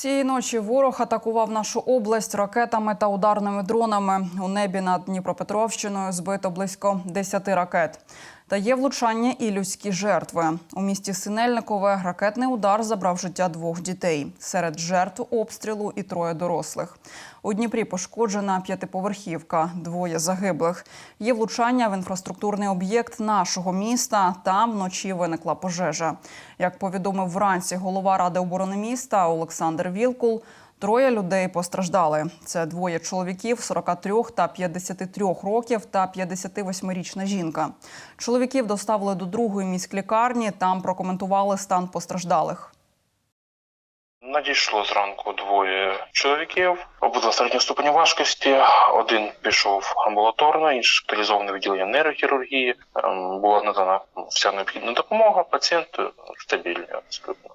Цієї ночі ворог атакував нашу область ракетами та ударними дронами. У небі над Дніпропетровщиною збито близько 10 ракет. Та є влучання і людські жертви. У місті Синельникове ракетний удар забрав життя двох дітей. Серед жертв обстрілу і троє дорослих. У Дніпрі пошкоджена п'ятиповерхівка, двоє загиблих. Є влучання в інфраструктурний об'єкт нашого міста. Там вночі виникла пожежа. Як повідомив вранці голова ради оборони міста Олександр Вілкул, троє людей постраждали. Це двоє чоловіків 43 та 53 років та 58-річна жінка. Чоловіків доставили до другої міськлікарні. Там прокоментували стан постраждалих. Надійшло зранку двоє чоловіків, обидва середнього ступеня важкості. Один пішов амбулаторно, інший шпиталізований відділення нейрохірургії. Ем, Була надана вся необхідна допомога. Пацієнт стабільний абсолютно.